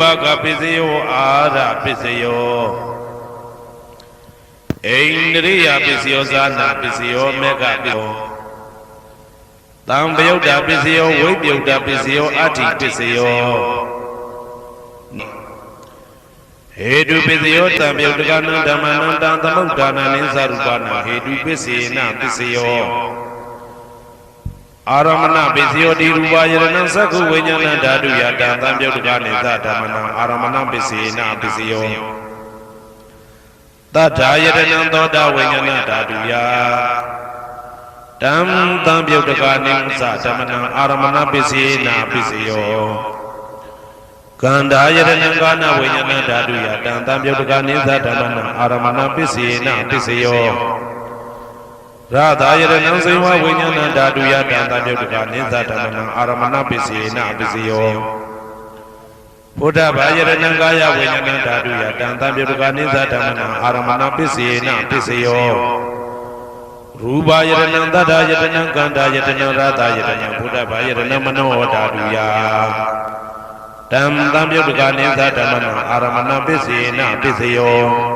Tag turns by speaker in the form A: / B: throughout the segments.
A: ပါကပစ္စယောအာရပစ္စယောဣန္ဒြိယပစ္စယောဇာနာပစ္စယောမေဃပစ္စယောတံပယုတ်တာပစ္စယောဝိပယုတ်တာပစ္စယောအဋ္ဌိပစ္စယောဟေတုပစ္စယောတံပယုတ်တကနံဓမ္မနံတံသမုဒ္ဒါနံနိသရူပနာဟေတုပစ္စေနပစ္စယော အာရမဏပစ္စယောတိရူပယရဏံသက္ခုဝိညာဏဓာတုယတံသံပြုတ်တကနေသဓမ္မနံအာရမဏပစ္စေနပစ္စယောတထာယရဏံသောတာဝိညာဏဓာတုယတံသံပြုတ်တကနေသဓမ္မနံအာရမဏပစ္စေနပစ္စယောကန္တာယရဏံကာနဝိညာဏဓာတုယတံသံပြုတ်တကနေသဓမ္မနံအာရမဏပစ္စေနပစ္စယော ရသာယရဏံစေဝဝိညာဏဓာတုယတံသံပြုတ်တကနေသဓမ္မနံအာရမဏပစ္စေနပစ္စယောဘုဒ္ဓဘာယရဏံကာယဝိညာဏဓာတုယတံသံပြုတ်တကနေသဓမ္မနံအာရမဏပစ္စေနပစ္စယောရူပယရဏံတတ္ထယရဏံကန္တာယရဏံရသာယရဏံဘုဒ္ဓဘာယရဏံမနောဓာတုယတံသံပြုတ်တကနေသဓမ္မနံအာရမဏပစ္စေနပစ္စယော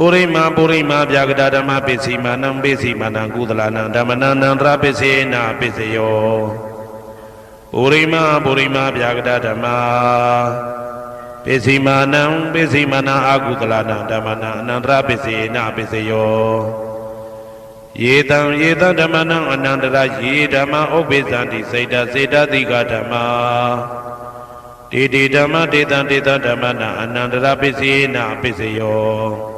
A: ပုရိမပုရိမဗျာကတဓမ္မာပိစီမာနံပိစီမာနံကုသလနံဓမ္မနံနန္တရပိစေနပိစယောပုရိမပုရိမဗျာကတဓမ္မာပိစီမာနံပိစီမာနံအာကုသလနံဓမ္မနံအနန္တရပိစေနပိစယောယေတံယေတံဓမ္မနံအနန္တရယေဓမ္မဥပ္ပိသန္တိစေတစေတတိကဓမ္မာတေတေဓမ္မတေတံတေတံဓမ္မနံအနန္တရပိစေနပိစယော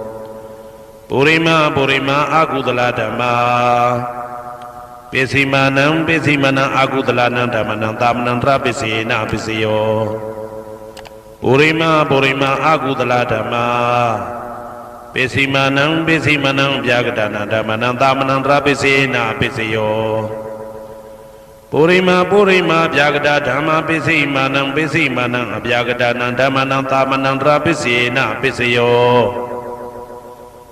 A: ပုရိမပုရိမအာကုသလဓမ္မာပိစီမာနံပိစီမနံအာကုသလနံဓမ္မနံသာမဏံတရပိစေနပိစယောပုရိမပုရိမအာကုသလဓမ္မာပိစီမာနံပိစီမနံဗျာကတနာဓမ္မနံသာမဏံတရပိစေနပိစယောပုရိမပုရိမဗျာကတာဓမ္မာပိစိမာနံပိစိမာနံအဗျာကတာနံဓမ္မနံသာမဏံတရပိစေနပိစယော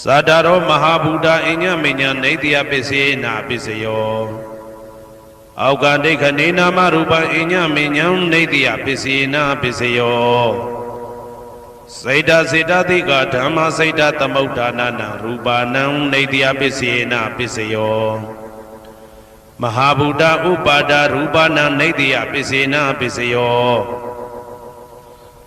A: သတ္တရောမဟာဘူတာအညမဉ္ဉံနေတိယပစ္စယေနပစ္စယောအောက်ကဒိဋ္ဌနေနာမရူပအညမဉ္ဉံနေတိယပစ္စယေနပစ္စယောစေတစေတသိကဓမ္မစေတသမုဋ္ဌာနာနရူပါနံနေတိယပစ္စယေနပစ္စယောမဟာဗုဒ္ဓဥပါဒရူပနာနေတိယပစ္စေနာပစ္စယော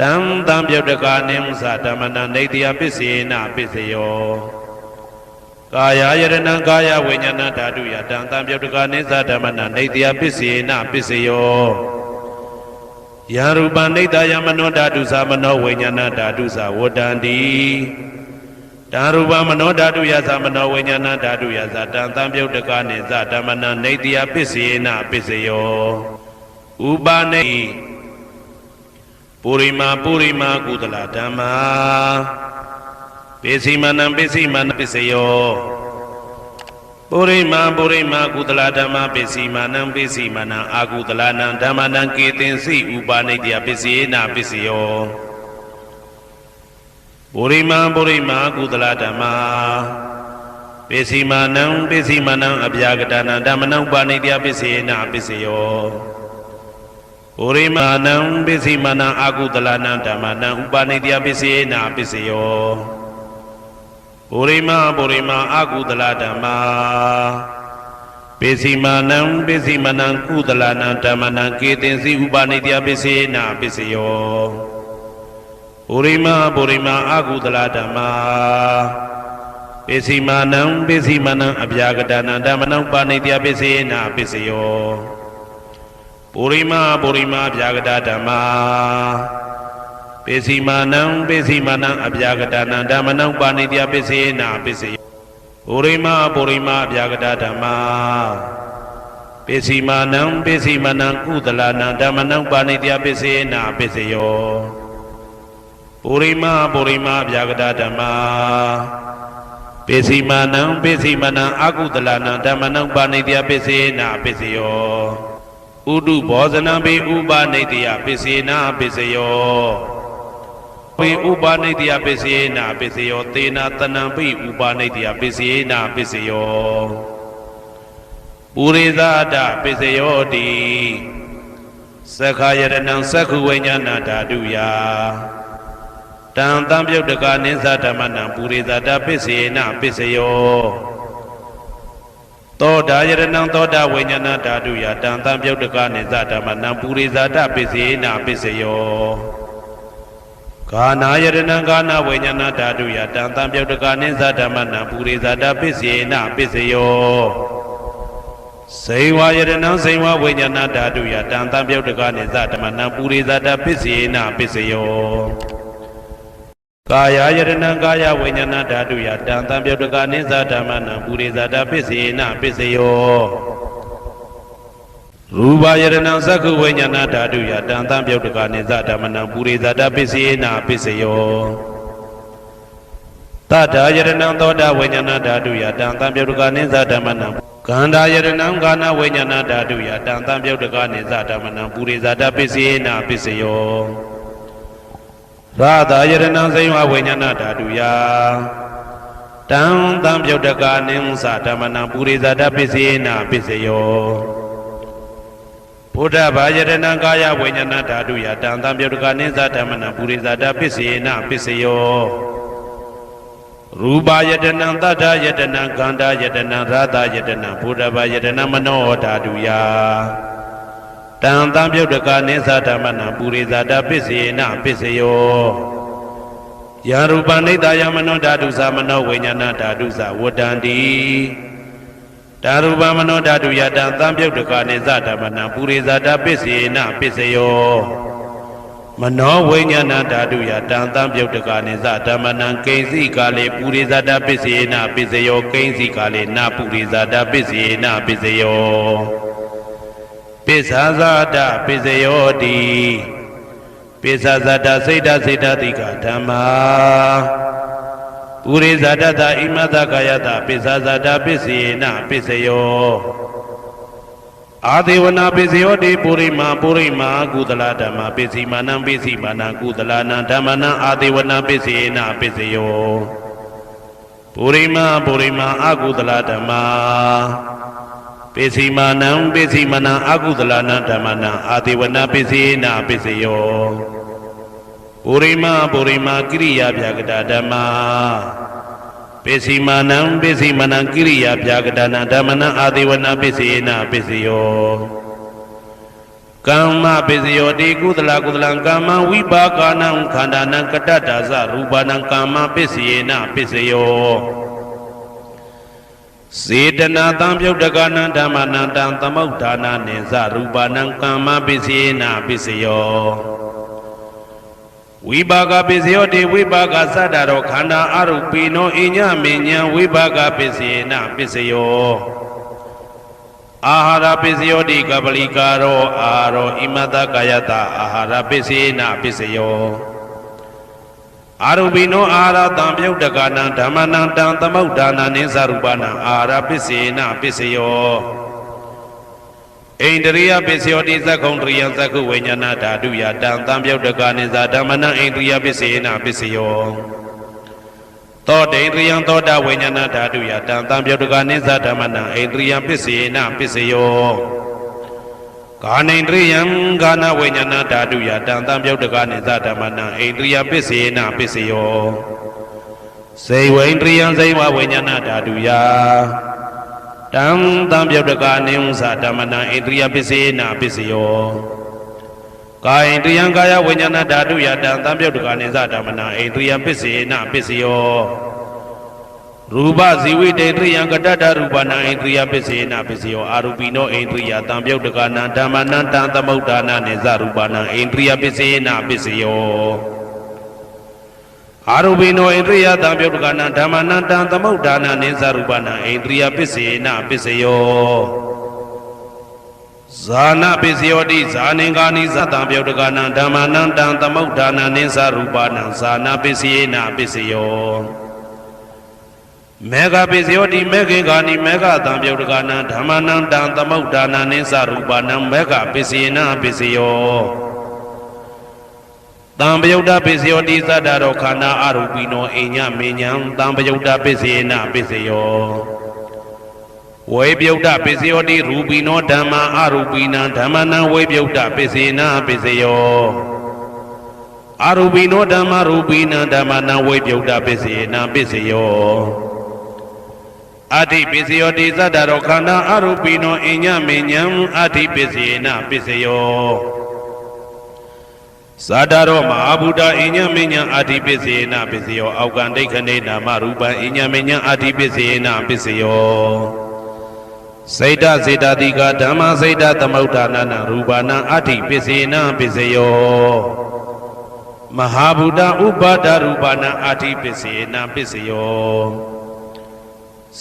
A: တံတံပြုတ်တကာနိမသဓမ္မနံနေတိယပစ္စေနပစ္စယောကာယယရဏံကာယဝိညာဏဓာတုယတံတံပြုတ်တကာနိသဓမ္မနံနေတိယပစ္စေနပစ္စယောယရူပနိတယမနောဓာတုသမနောဝိညာဏဓာတုသဝတ္တန္တိတာရူပမနောဓာတုယသမနောဝိညာဏဓာတုယသတံတံပြုတ်တကနိသဓမ္မနံနေတိယပစ္စေနပစ္စယောဥပါနေ ပုရိမာပုရိမာကုသလဓမ္မာပိစိမနံပိစိမနံပစ္စယောပုရိမာပုရိမာကုသလဓမ္မာပိစိမနံပိစိမနံအာကုသလနံဓမ္မနံကေတင်စိဥပါနေတိယပစ္စေနပစ္စယောပုရိမာပုရိမာကုသလဓမ္မာပိစိမနံပိစိမနံအပြာကတနာဓမ္မနံဥပါနေတိယပစ္စေနပစ္စယော ပုရိမာနံပိစိမနံအာကုသလနံဓမ္မနံဥပါနေတိယပစ္စေနပစ္စယောပုရိမာပုရိမာအာကုသလဓမ္မာပိစိမနံပိစိမနံကုသလနံဓမ္မနံကေတင်စီဥပါနေတိယပစ္စေနပစ္စယောပုရိမာပုရိမာအာကုသလဓမ္မာပိစိမနံပိစိမနံအပြာကတနာဓမ္မနံပါဏိတယပိစေနပိစယော ပုရိမာပုရိမာအပြာကတဓမ္မာပိစိမနံပိစိမနံအပြာကတနာဓမ္မနံပါဏိတယပိစေနပိစယောပုရိမာပုရိမာအပြာကတဓမ္မာပိစိမနံပိစိမနံကုသလနံဓမ္မနံပါဏိတယပိစေနပိစယောပုရိမာပုရိမာအပြာကတဓမ္မာပိစိမာနံပိစိမနံအာကုတလနံဓမ္မနံပါဏိတယပိစေနာပိစယော ဥဒုဘောဇနံပိဥပါနိတယပိစေနာပိစယောပိဥပါနိတယပိစေနာပိစယောသေနာတနံပိဥပါနိတယပိစေနာပိစယောပုရိသဒပိစယောတိသက္ခာယရဏံသက္ခုဝိညာဏဓာတုယတံတံပြုတ်တကနိသဓမ္မနံပုရိသတာပစ္စေနပစ္စယော သောတာယရဏံသောတာဝိညာဏဓာတုယတံတံပြုတ်တကနိသဓမ္မနံပုရိသတာပစ္စေနပစ္စယောကာနာယရဏံကာနာဝိညာဏဓာတုယတံတံပြုတ်တကနိသဓမ္မနံပုရိသတာပစ္စေနပစ္စယောစေဝယရဏံစေဝဝိညာဏဓာတုယတံတံပြုတ်တကနိသဓမ္မနံပုရိသတာပစ္စေနပစ္စယော ကာယယရဏံကာယဝိညာဏဓာတုယတံတံပြုတ်တကနိသဓမ္မနံပုရိသတာပစ္စေနပစ္စယောရူပယရဏံသက္ခုဝိညာဏဓာတုယတံတံပြုတ်တကနိသဓမ္မနံပုရိသတာပစ္စေနပစ္စယောတထာယရဏံသောတာဝိညာဏဓာတုယတံတံပြုတ်တကနိသဓမ္မနံကန္တာယရဏံကာနဝိညာဏဓာတုယတံတံပြုတ်တကနိသဓမ္မနံပုရိသတာပစ္စေနပစ္စယော ရာသာယရဏံစိဝဝိညာဏဓာတုယတံတံပြုတ်တကာနိသဓမ္မနံပုရိသတပစ္စေနပစ္စယောဘုဒ္ဓဘာယရဏံကာယဝိညာဏဓာတုယတံတံပြုတ်တကာနိသဓမ္မနံပုရိသတပစ္စေနပစ္စယောရူပယတနံတတ္ထယတနံခန္ဓာယတနံရာသယတနံဘုဒ္ဓဘာယတနံမနောဓာတုယ တံတံပြုတ်တကနိသဓမ္မနံပုရိသတာပစ္စေနပစ္စယောယာရူပနိတယမနောဓာတုသမနောဝိညာဏဓာတုသဝတ္တန္တိဓာရူပမနောဓာတုယတံတံပြုတ်တကနိသဓမ္မနံပုရိသတာပစ္စေနပစ္စယောရမနောဝိညာဏဓာတုယတံတံပြုတ်တကနိသဓမ္မနံကိဉ္စီကာလေပုရိဇာတပစ္စယေနပစ္စယောကိဉ္စီကာလေနပုရိဇာတပစ္စယေနပစ္စယော ပစ္ဆာဇာတပစ္စယောတိပစ္ဆာဇာတစိတ်တစိတ်တတိကဓမ္မာပုရိဇာတတဣမတကာယတပစ္ဆာဇာတပစ္စယေနပစ္စယောအာဒေဝနာပစ္စယောတိပုရိမာပုရိမာကုသလဓမ္မပစ္စည်းမာနံပစ္စည်းမာနံကုသလနံဓမ္မနံအာဒေဝနာပစ္စယေနပစ္စယောပုရိမာပုရိမာအကုသလဓမ္မာ ပစ္စည်းမာနံပစ္စည်းမာနံအကုသလနံဓမ္မနံအာဒေဝနာပစ္စယေနပစ္စယောပုရိမာပုရိမာကိရိယာပြကတာဓမ္မာပစ္စည်းမာနံပစ္စည်းမာနံကိရိယာပြကတာနံဓမ္မနံအာဒေဝနာပစ္စယေနပစ္စယောကမ္မပစ္စယောတိကုသလကုသလံကမ္မဝိပါကနံခန္ဓာနံကတ္တတာဇရူပနံကမ္မပစ္စယေနပစ္စယော စေတနာတံပြုတ်တကနံဓမ္မနံတံသမုဋ္ဌာနာနိဇရူပနံကမ္မပစ္စယေနပစ္စယောဝိပါကပစ္စယောတိဝိပါကသတ္တရောခန္ဓာအရုပိနောအညမဉ္ဇံဝိပါကပစ္စယေနပစ္စယောအာဟာရပစ္စယောတိကပလိကာရောအာရောဣမတကာယတအာဟာရပစ္စယေနပစ္စယော အာရုပိနောအာဟာရတံပြုတ်တကနံဓမ္မနံတံသမုဋ္ဌာနာနိသရူပနံအာဟာရပစ္စယေနပစ္စယောဣန္ဒရိယပစ္စယောတိသက္ခုံတရိယသက္ခုဝိညာဏဓာတုယတံတံပြုတ်တကနိသဓမ္မနံဣန္ဒရိယပစ္စယေနပစ္စယောသောတေန္ဒရိယံသောတာဝိညာဏဓာတုယတံတံပြုတ်တကနိသဓမ္မနံဣန္ဒရိယပစ္စယေနပစ္စယော ကာနိန္ဒရိယံကာနဝိညာဏဓာတုယတံတံပြုတ်တကနိသဓမ္မနံဣန္ဒရိယပစ္စယေနပစ္စယောစေဝိန္ဒရိယံစေဝဝိညာဏဓာတုယတံတံပြုတ်တကနိဥ္စဓမ္မနံဣန္ဒရိယပစ္စယေနပစ္စယောကာယိန္ဒရိယံကာယဝိညာဏဓာတုယတံတံပြုတ်တကနိသဓမ္မနံဣန္ဒရိယပစ္စယေနပစ္စယော ရူပဇီဝိတေတရိယံကတ္တတရူပနာဣန္ဒြိယပစ္စေနပစ္စယောအာရူပိနောဣန္ဒြိယတံပြုတ်တကနာဓမ္မနံတံသမုဋ္ဌာနာနေဇရူပနာဣန္ဒြိယပစ္စေနပစ္စယောအာရူပိနောဣန္ဒြိယတံပြုတ်တကနာဓမ္မနံတံသမုဋ္ဌာနာနေဇရူပနာဣန္ဒြိယပစ္စေနပစ္စယောဇာနာပစ္စယောတိဇာနင်္ဂာနိသတံပြုတ်တကနာဓမ္မနံတံသမုဋ္ဌာနာနေဇရူပနာဇာနာပစ္စယေနပစ္စယော မေဃပိစယောတိမေခေဂာနိမေဃတံပြုတ်တကနံဓမ္မနံတံသမုဋ္ဌာနာနိသရူပနံမေဃပိစယေနပိစယောတံပယုတ်တပိစယောတိသတ္တရောခန္ဓာအရူပိနောအိညမေညံတံပယုတ်တပိစယေနပိစယောဝေပြုတ်တပိစယောတိရူပိနောဓမ္မာအရူပိနံဓမ္မနံဝေပြုတ်တပိစေနပိစယောအရူပိနောဓမ္မရူပိနံဓမ္မနံဝေပြုတ်တပိစေနပိစယော အဋ္ဌိပစ္စယောတိသတ္တရောခန္ဓာအရူပိနောအညမေညံအဋ္ဌိပစ္စယေနပစ္စယောသတ္တရောမဟာဗုဒ္ဓအညမေညံအဋ္ဌိပစ္စယေနပစ္စယောအောက်ကံဒိဋ္ဌနေနာမရူပံအညမေညံအဋ္ဌိပစ္စယေနပစ္စယောစေတစေတတိကဓမ္မစေတသမုဋ္ဌာနာနရူပနာအဋ္ဌိပစ္စယေနပစ္စယောမဟာဗုဒ္ဓဥပါဒရူပနာအဋ္ဌိပစ္စယေနပစ္စယော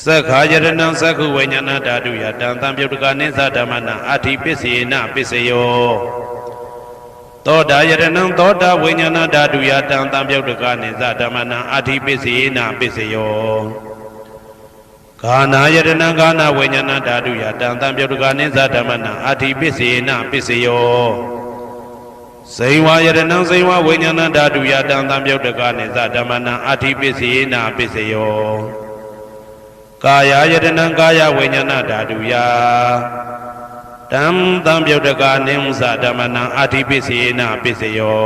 A: သက္ခာယရဏံသက္ခုဝိညာဏဓာတုယတံတံပြုတ်တကနိသဓမ္မနံအဋ္ဌိပစ္စေနပစ္စယောသောတာယရဏံသောတာဝိညာဏဓာတုယတံတံပြုတ်တကနိသဓမ္မနံအဋ္ဌိပစ္စေနပစ္စယောဂာနာယရဏံဂာနာဝိညာဏဓာတုယတံတံပြုတ်တကနိသဓမ္မနံအဋ္ဌိပစ္စေနပစ္စယောဇိဝယရဏံဇိဝဝိညာဏဓာတုယတံတံပြုတ်တကနိသဓမ္မနံအဋ္ဌိပစ္စေနပစ္စယော ကာယယတနံကာယဝိညာဏဓာတုယတံတံပြုတ်တကာနိမုသဓမ္မနံအာတိပစ္စေနပစ္စယော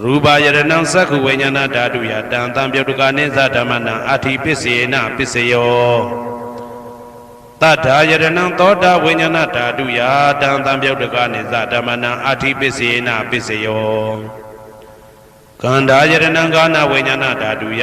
A: ရူပယတနံသက္ခုဝိညာဏဓာတုယတံတံပြုတ်တကာနိသဓမ္မနံအာတိပစ္စေနပစ္စယောတထာယတနံသောတာဝိညာဏဓာတုယတံတံပြုတ်တကာနိသဓမ္မနံအာတိပစ္စေနပစ္စယောကန္ဓာယတနံကာနဝိညာဏဓာတုယ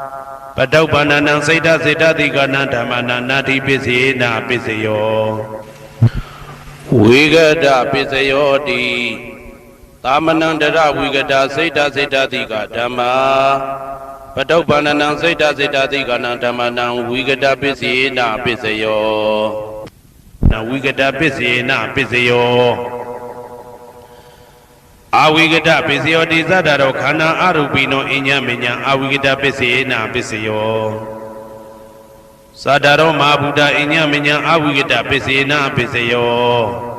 A: တုပ္ပန္နံစိတ်တစိတ်တတိကနံဓမ္မနာနာတိပစ္စယေနပစ္စယောဝေကတပစ္စယောတိသာမဏံတရဝိကတစိတ်တစိတ်တတိကဓမ္မာပတုပ္ပန္နံစိတ်တစိတ်တတိကနံဓမ္မနံဝိကတပစ္စယေနပစ္စယောနဝိကတပစ္စယေနပစ္စယော အာဝိကတပစ္စယောတိသတ္တရောခန္ဓာအရူပိနောအညမညအာဝိကတပစ္စယေနပစ္စယောသတ္တရောမဟာဗုဒ္ဓအညမညအာဝိကတပစ္စယေနပစ္စယော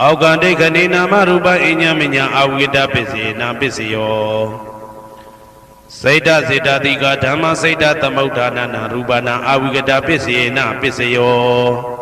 A: အောက်ကဒိဋ္ဌနေနာမရူပအညမညာအာဝိကတပစ္စယေနပစ္စယောစိတ်တစေတတိကဓမ္မစိတ်တသမုဋ္ဌာနနာရူပနာအာဝိကတပစ္စယေနပစ္စယော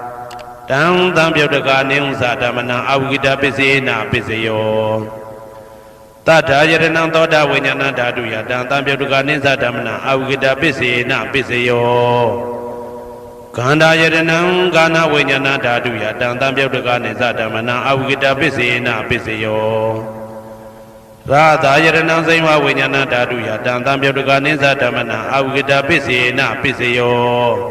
A: တံတံပြုတ်တကနေဥ္စာဓမ္မနံအဝိကတပစ္စေနပစ္စယောတထာယရဏသောတာဝိညာဏဓာတုယတံတံပြုတ်တကနေသဓမ္မနံအဝိကတပစ္စေနပစ္စယောခန္ဓာယရဏံကာနဝိညာဏဓာတုယတံတံပြုတ်တကနေသဓမ္မနံအဝိကတပစ္စေနပစ္စယောရာသာယရဏံစိမ္မဝိညာဏဓာတုယတံတံပြုတ်တကနိသဓမ္မနံအာဝိကတပစ္စေနပစ္စယော